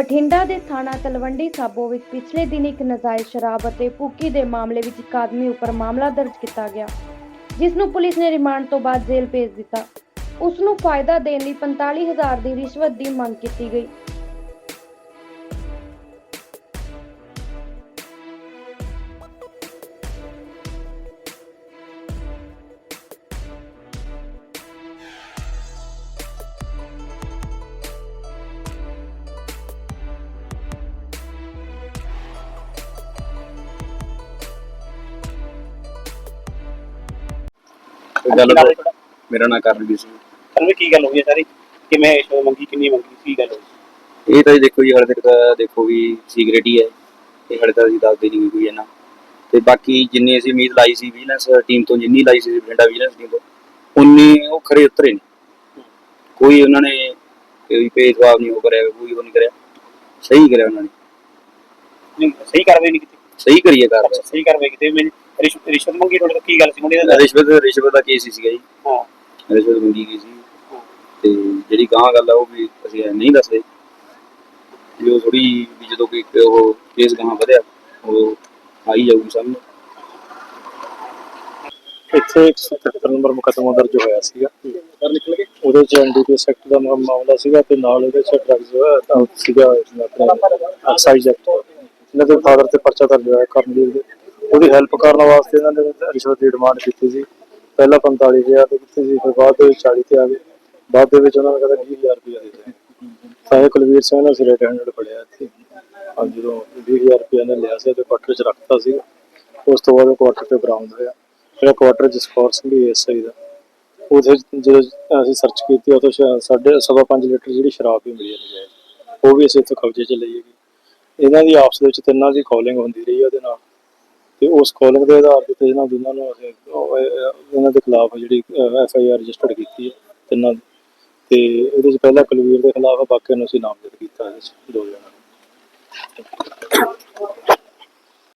ਬਠਿੰਡਾ ਦੇ ਥਾਣਾ ਤਲਵੰਡੀ ਸਾਬੋ ਵਿੱਚ ਪਿਛਲੇ ਦਿਨ ਇੱਕ ਨਜਾਇਜ਼ ਸ਼ਰਾਬ ਅਤੇ ਭੁੱਕੀ ਦੇ ਮਾਮਲੇ ਵਿੱਚ ਇੱਕ ਆਦਮੀ ਉੱਪਰ ਮਾਮਲਾ ਦਰਜ ਕੀਤਾ ਗਿਆ, ਜਿਸ ਨੂੰ ਪੁਲਿਸ ਨੇ ਰਿਮਾਂਡ ਤੋਂ ਬਾਅਦ ਜੇਲ੍ਹ ਭੇਜ ਦਿੱਤਾ। ਉਸ ਨੂੰ ਫਾਇਦਾ ਦੇਣ ਲਈ 45000 ਦੀ ਰਿਸ਼ਵਤ ਦੀ ਮੰਗ ਕੀਤੀ ਗਈ। ਕੋਈ ਗੱਲ ਮੇਰਾ ਨਾਂ ਕਰਨਵੀਰ ਸਿੰਘ। ਤੁਹਾਨੂੰ ਕੀ ਗੱਲ ਹੋਈ ਹੈ ਸਾਰੀ? ਕਿਵੇਂ ਇਸ਼ੂ ਮੰਗੀ ਕਿੰਨੀ ਮੰਗੀ ਕੀ ਗੱਲ ਹੋਈ? ਇਹ ਤਾਂ ਜੀ ਦੇਖੋ ਜੀ ਹਾਲੇ ਤੱਕ ਤਾਂ ਦੇਖੋ ਵੀ ਸੀਕ੍ਰੇਟ ਹੀ ਹੈ। ਇਹ ਹਾਲੇ ਤੱਕ ਅਸੀਂ ਦੱਸਦੇ ਨਹੀਂ ਕੋਈ ਇਹਨਾਂ। ਤੇ ਬਾਕੀ ਜਿੰਨੀ ਅਸੀਂ ਉਮੀਦ ਲਾਈ ਸੀ ਵਿਜੀਲੈਂਸ ਟੀਮ ਤੋਂ ਜਿੰਨੀ ਲਾਈ ਸੀ ਬਠਿੰਡਾ ਵਿਜੀਲੈਂਸ ਟੀਮ ਤੋਂ ਉਨੀ ਉਹ ਖਰੇ ਉਤਰੇ ਨਹੀਂ ਕੋਈ ਉਹਨਾਂ ਨੇ ਕੋਈ ਭੇਦਭਾਵ ਨਹੀਂ ਉਹ ਕਰਿਆ ਕੋਈ ਉਹ ਨਹੀਂ ਕਰਿਆ। ਸਹੀ ਕਰਿਆ ਉਹਨਾਂ ਨੇ। ਨਹੀਂ, ਸਹੀ ਕਾਰਵਾਈ ਨਹੀਂ ਕੀਤੀ। ਸਹੀ ਕਰੀਏ ਕਾਰਵਾਈ ਸਹੀ ਕਾਰਵਾਈ ਕੀਤੀ ਮੇਰੀ ਰਿਸ਼ਵਤ ਰਿਸ਼ਵਤ ਮੰਗੀ ਤੁਹਾਡੇ ਤੋਂ ਕੀ ਗੱਲ ਸੀ ਮੁੰਡੇ ਦਾ? ਰਿਸ਼ਵਤ ਰਿਸ਼ਵਤ ਦਾ ਕੇਸ ਸੀਗਾ ਜੀ। ਹਾਂ। ਰਿਸ਼ਵਤ ਮੰਗੀ ਗਈ ਸੀ। ਤੇ ਜਿਹੜੀ ਗਾਂ ਗੱਲ ਆ ਉਹ ਵੀ ਅਸੀਂ ਐਂ ਨਹੀਂ ਦੱਸਦੇ। ਜੋ ਥੋੜੀ ਵੀ ਜਦੋਂ ਕੋਈ ਉਹ ਕੇਸ ਗਾਂ ਵਧਿਆ ਉਹ ਆਈ ਜਾਊਗੀ ਸਾਹਮਣੇ ਇੱਥੇ 177 ਨੰਬਰ ਮੁਕੱਦਮਾ ਦਰਜ ਹੋਇਆ ਸੀਗਾ। ਕਰ ਨਿਕਲ ਗਏ? ਉਹਦੇ ਚ ਐਨਡੀਪੀਐਸ ਐਕਟ ਦਾ ਮਾ- ਮਾਮਲਾ ਸੀਗਾ ਤੇ ਨਾਲ ਉਹਦੇ ਚ ਡਰੱਗਸ ਦਾ ਸੀਗਾ ਆਪਣਾ ਐਕਸਾਈਜ਼ ਐਕਟ ਇਹਨਾਂ ਦੇ ਫਾਦਰ ਤੇ ਪਰਚਾ ਦਰਜ ਹੋਇਆ ਕਰਨਵੀਰ ਦੇ ਉਹਦੀ। ਹੈਲਪ ਕਰਨ ਵਾਸਤੇ ਇਹਨਾਂ ਨੇ ਰਿਸ਼ਵਤ ਦੀ ਡਿਮਾਂਡ ਕੀਤੀ ਸੀ। ਪਹਿਲਾਂ 45000 ਤੇ ਕੀਤੀ ਸੀ, ਫਿਰ ਬਾਅਦ ਦੇ ਵਿੱਚ 40 ਤੇ ਆ ਗਏ। ਬਾਅਦ ਦੇ ਵਿੱਚ ਉਹਨਾਂ ਨੇ ਕਹਿੰਦਾ 20000 ਰੁਪਏ ਦੇ ਦੇ ਤਾਂ ਇਹ ਕੁਲਵੀਰ ਸਿੰਘ ਨੇ ਸਿਰੇ ਹੈਂਡਡ ਫੜਿਆ ਇੱਥੇ। ਆ ਜਦੋਂ 20000 ਰੁਪਏ ਨੇ ਲਿਆ ਸੀ ਤੇ ਕੁਆਟਰ ਚ ਰੱਖਤਾ ਸੀ। ਉਸ ਤੋਂ ਬਾਅਦ ਉਹ ਕੁਆਟਰ ਤੇ ਬਰਾਮਦ ਹੋਇਆ। ਜਿਹੜਾ ਕੁਆਟਰ ਜਸਕੌਰ ਸਿੰਘ ਐਸਆਈ ਦਾ। ਉਹਦੇ ਜਦੋਂ ਅਸੀਂ ਸਰਚ ਕੀਤੀ, ਉਹ ਤੋਂ ਸਾਡੇ ਸਵਾ ਪੰਜ ਲੀਟਰ ਜਿਹੜੀ ਸ਼ਰਾਬ ਵੀ ਮਿਲੀ ਹੈ, ਉਹ ਵੀ ਅਸੀਂ ਇੱਥੇ ਕਬਜ਼ੇ 'ਚ ਲਈ ਹੈਗੀ ਇਹਨਾਂ ਦੀ ਆਪਸ ਦੇ ਵਿੱਚ ਤਿੰਨਾਂ ਦੀ ਕਾਲਿੰਗ ਹੁੰਦੀ ਰਹੀ ਉਹਦੇ ਨਾਲ। ਤੇ ਉਸ ਕਾਲਿੰਗ ਦੇ ਆਧਾਰ ਤੇ ਇਹਨਾਂ ਦੋਨਾਂ ਨੂੰ ਅਸੀਂ ਇਹਨਾਂ ਦੇ ਖਿਲਾਫ ਜਿਹੜੀ ਐਫ ਆਈ ਆਰ ਰਜਿਸਟਰਡ ਕੀਤੀ ਹੈ ਤਿੰਨਾਂ ਦੀ। ਤੇ ਇਹਦੇ 'ਚ ਪਹਿਲਾਂ ਕੁਲਵੀਰ ਦੇ ਖਿਲਾਫ ਬਾਕੀਆਂ ਨੂੰ ਅਸੀਂ ਨਾਮਜ਼ਦ ਕੀਤਾ ਇਹਦੇ 'ਚ ਦੋ ਜਣਾਂ ਨੂੰ।